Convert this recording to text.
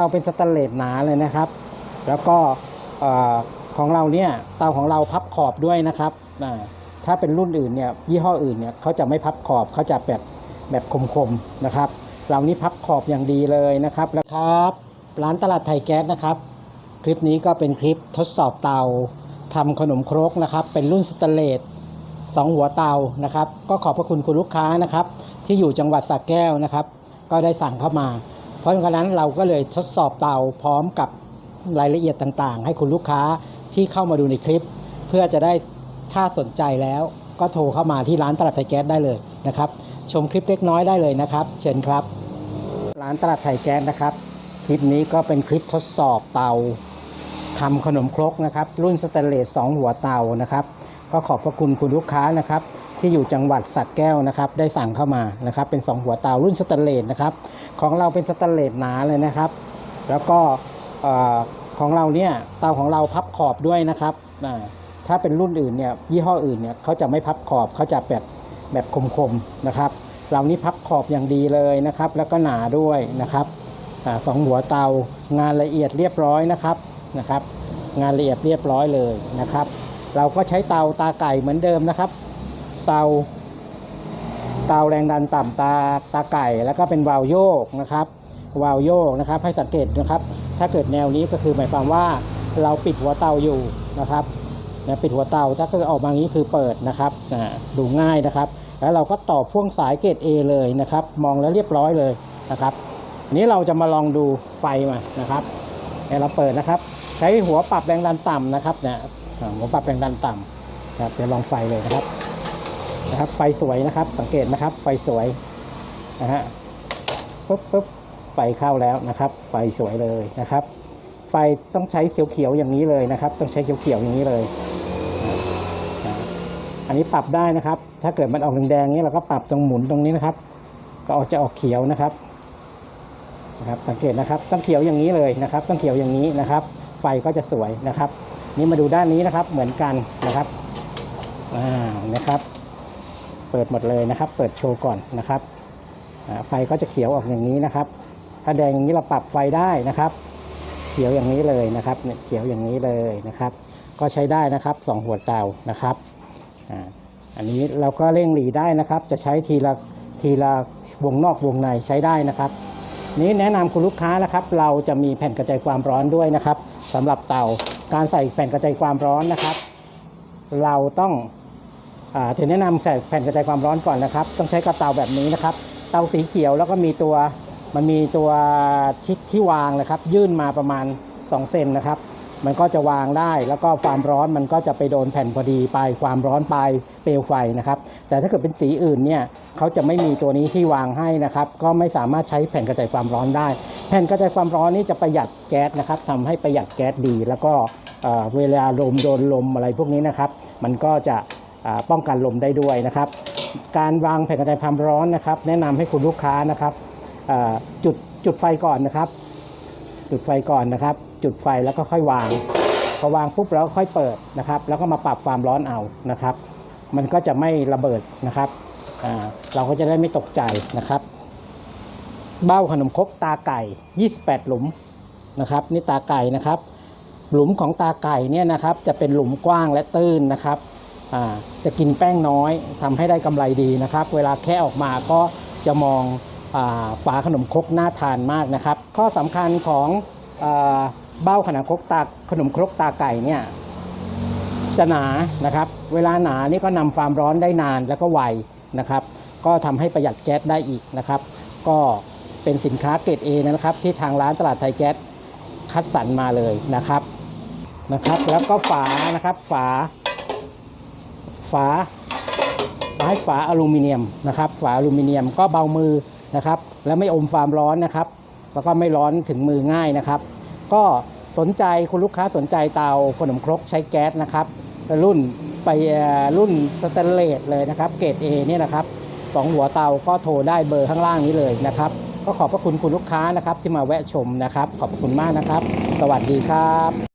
เราเป็นสแตนเลสหนาเลยนะครับ แล้วก็ของเราเนี่ยเตาของเราพับขอบด้วยนะครับถ้าเป็นรุ่นอื่นเนี่ยยี่ห้ออื่นเนี่ยเขาจะไม่พับขอบเขาจะแบบแบบคมๆนะครับ เรานี่พับขอบอย่างดีเลยนะครับแล้วครับ ร้านตลาดไทยแก๊สนะครับ คลิปนี้ก็เป็นคลิปทดสอบเตาทำขนมครกนะครับ เป็นรุ่นสแตนเลสสองหัวเตานะครับ ก็ขอบพระคุณคุณลูกค้านะครับ ที่อยู่จังหวัดสระแก้วนะครับ ก็ได้สั่งเข้ามา ราะฉะนั้นเราก็เลยทดสอบเตาพร้อมกับรายละเอียดต่างๆ ให้คุณลูกค้าที่เข้ามาดูในคลิป เพื่อจะได้ถ้าสนใจแล้วก็โทรเข้ามาที่ร้านตลาดไทยแก๊สได้เลยนะครับ ชมคลิปเล็กน้อยได้เลยนะครับ เชิญครับ ร้านตลาดไทยแก๊สนะครับ คลิปนี้ก็เป็นคลิปทดสอบเตาทำขนมครกนะครับ รุ่นสแตนเลส2หัวเตานะครับ ก็ขอบพระคุณคุณลูกค้านะครับ ที่อยู่จังหวัดสระแก้วนะครับ ได้สั่งเข้ามานะครับ เป็น 2 หัวเตารุ่นสแตนเลสนะครับ ของเราเป็นสแตนเลสหนาเลยนะครับ แล้วก็ของเราเนี่ยเตาของเราพับขอบด้วยนะครับถ้าเป็นรุ่นอื่นเนี่ยยี่ห้ออื่นเนี่ยเขาจะไม่พับขอบเขาจะแบบแบบคมๆนะครับ เรานี่พับขอบอย่างดีเลยนะครับ แล้วก็หนาด้วยนะครับอสองหัวเตางานละเอียดเรียบร้อยนะครับนะครับ งานละเอียดเรียบร้อยเลยนะครับ เราก็ใช้เตาตาไก่เหมือนเดิมนะครับ เตา เตาแรงดันต่ำตาตาไก่ แล้วก็เป็นวาลโยกนะครับวาลโยกนะครับ ให้สังเกตนะครับ ถ้าเกิดแนวนี้ก็คือหมายความว่าเราปิดหัวเตาอยู่นะครับนะปิดหัวเตาถ้าเกิดออกมางี้คือเปิดนะครับอ่าดูง่ายนะครับ แล้วเราก็ต่อพ่วงสายเกรด A เลยนะครับ มองแล้วเรียบร้อยเลยนะครับอันนี้เราจะมาลองดูไฟมานะครับเดี๋ยวเราเปิดนะครับ ใช้หัวปรับแรงดันต่ำนะครับเนี่ยหัวปรับแรงดันต่ำนะครับเดี๋ยวลองไฟเลยนะครับ นะครับ ไฟสวยนะครับ สังเกตนะครับ ไฟสวยนะฮะปุ๊บปุ๊บไฟเข้าแล้วนะครับ ไฟสวยเลยนะครับ ไฟต้องใช้เขียวๆอย่างนี้เลยนะครับ ต้องใช้เขียวๆอย่างนี้เลย อันนี้ปรับได้นะครับ ถ้าเกิดมันออกแดงๆนี้เราก็ปรับตรงหมุนตรงนี้นะครับ ก็ออกจะออกเขียวนะครับนะครับ สังเกตนะครับ ต้องเขียวอย่างนี้เลยนะครับ ต้องเขียวอย่างนี้นะครับ ไฟก็จะสวยนะครับ นี่มาดูด้านนี้นะครับ เหมือนกันนะครับ อ่า นะครับ ปิดหมดเลยนะครับ เปิดโชว์ก่อนนะครับไฟก็จะเขียวออกอย่างนี้นะครับ ถ้าแดงอย่างนี้เราปรับไฟได้นะครับ เขียวอย่างนี้เลยนะครับเนี่ยเขียวอย่างนี้เลยนะครับ ก็ใช้ได้นะครับสองหัวเตานะครับอันนี้เราก็เร่งหลีได้นะครับ จะใช้ทีละทีละวงนอกวงในใช้ได้นะครับ นี้แนะนำคุณลูกค้านะครับ เราจะมีแผ่นกระจายความร้อนด้วยนะครับสำหรับเตาการใส่แผ่นกระจายความร้อนนะครับ เราต้อง ถึงแนะนำใส่แผ่นกระจายความร้อนก่อนนะครับ ต้องใช้กระเตาแบบนี้นะครับ เตาสีเขียวแล้วก็มีตัวมันมีตัวที่ที่วางนะครับ ยื่นมาประมาณ2เซนนะครับ มันก็จะวางได้แล้วก็ความร้อนมันก็จะไปโดนแผ่นพอดีไปความร้อนไปเปลวไฟนะครับ แต่ถ้าเกิดเป็นสีอื่นเนี่ยเขาจะไม่มีตัวนี้ที่วางให้นะครับ ก็ไม่สามารถใช้แผ่นกระจายความร้อนได้ แผ่นกระจายความร้อนนี่จะประหยัดแก๊สนะครับทำให้ประหยัดแก๊สดี แล้วก็เวลาลมโดนลมอะไรพวกนี้นะครับ มันก็จะ ป้องกันลมได้ด้วยนะครับ การวางแผ่นกระจายความร้อนนะครับ แนะนำให้คุณลูกค้านะครับจุดจุดไฟก่อนนะครับ จุดไฟก่อนนะครับ จุดไฟแล้วก็ค่อยวางพอวางปุ๊บแล้วค่อยเปิดนะครับ แล้วก็มาปรับความร้อนเอานะครับ มันก็จะไม่ระเบิดนะครับเราก็จะได้ไม่ตกใจนะครับ เบ้าขนมครกตาไก่ 28 หลุมนะครับ นี่ตาไก่นะครับ หลุมของตาไก่เนี่ยนะครับ จะเป็นหลุมกว้างและตื้นนะครับ จะกินแป้งน้อยทำให้ได้กำไรดีนะครับ เวลาแค่ออกมาก็จะมองอฝาขนมครกน่าทานมากนะครับ ข้อสำคัญของอเบ้าขนมครกตาขนมครกตาไก่เนี่ยจะหนานะครับ เวลาหนานี่ก็นำความร้อนได้นานแล้วก็ไวนะครับ ก็ทำให้ประหยัดแก๊สได้อีกนะครับ ก็เป็นสินค้าเกรด A นะครับ ที่ทางร้านตลาดไทยแก๊สคัดสรรมาเลยนะครับนะครับ แล้วก็ฝานะครับฝา ฝาไม้ฝาอลูมิเนียมนะครับ ฝาอลูมิเนียมก็เบามือนะครับ และไม่อมความร้อนนะครับ แล้วก็ไม่ร้อนถึงมือง่ายนะครับ ก็สนใจคุณลูกค้าสนใจเตาขนมครกใช้แก๊สนะครับรุ่นไปรุ่นสแตนเลสเลยนะครับ เกรด A เนี่ยนะครับสองหัวเตาก็โทรได้เบอร์ข้างล่างนี้เลยนะครับ ก็ขอบพระคุณคุณลูกค้านะครับที่มาแวะชมนะครับ ขอบพระคุณมากนะครับ สวัสดีครับ